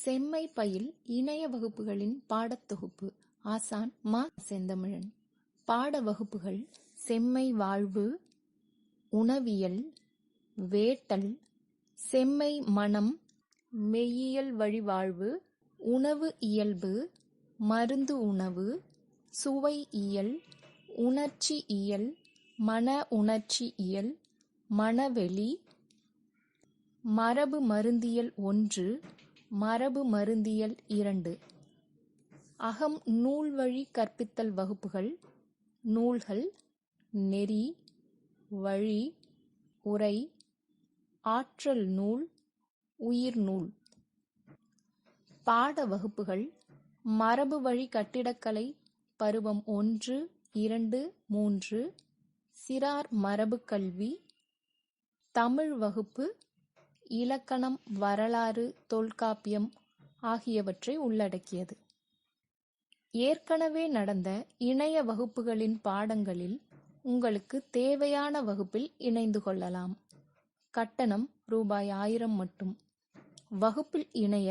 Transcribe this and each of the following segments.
செம்மை பயில் இணைய வகுப்புகளின் பாடத்தொகுப்பு ஆசான் மா. செந்தமிழன் பாட வகுப்புகள் செம்மை வாழ்வு உணவியல் வேட்டல் செம்மை மனம் மெய்யியல் வழி வாழ்வு உணவு இயல்பு மருந்து உணவு சுவை இயல் உணர்ச்சி இயல் மன உணர்ச்சி இயல் மனவெளி மரபு மருந்தியல் ஒன்று மரபு மருந்தியல் இரண்டு. அகம் நூல்வழி கற்பித்தல் வகுப்புகள் நூல்கள் நெறி வழி உரை ஆற்றல் நூல் உயிர் நூல். பாட வகுப்புகள் மரபு வழி கட்டிடக்கலை பருவம் ஒன்று இரண்டு மூன்று சிறார் மரபு கல்வி தமிழ் வகுப்பு இலக்கணம் வரலாறு தொல்காப்பியம் ஆகியவற்றை உள்ளடக்கியது. ஏற்கனவே நடந்த இணைய வகுப்புகளின் பாடங்களில் உங்களுக்கு தேவையான வகுப்பில் இணைந்து கொள்ளலாம். கட்டணம் ரூபாய் ஆயிரம் மட்டும். வகுப்பில் இணைய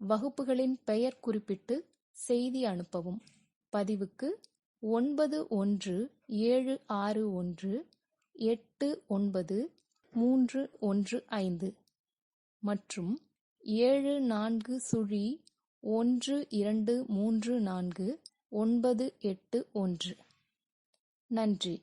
வகுப்புகளின் பெயர் குறிப்பிட்டு செய்தி அனுப்பவும். பதிவுக்கு ஒன்பது ஒன்று ஏழு ஆறு ஒன்று எட்டு ஒன்பது மூன்று ஒன்று ஐந்து. மற்றும் ஏழு நான்கு சுழி ஒன்று இரண்டு மூன்று நான்கு ஒன்பது எட்டு ஒன்று. நன்றி.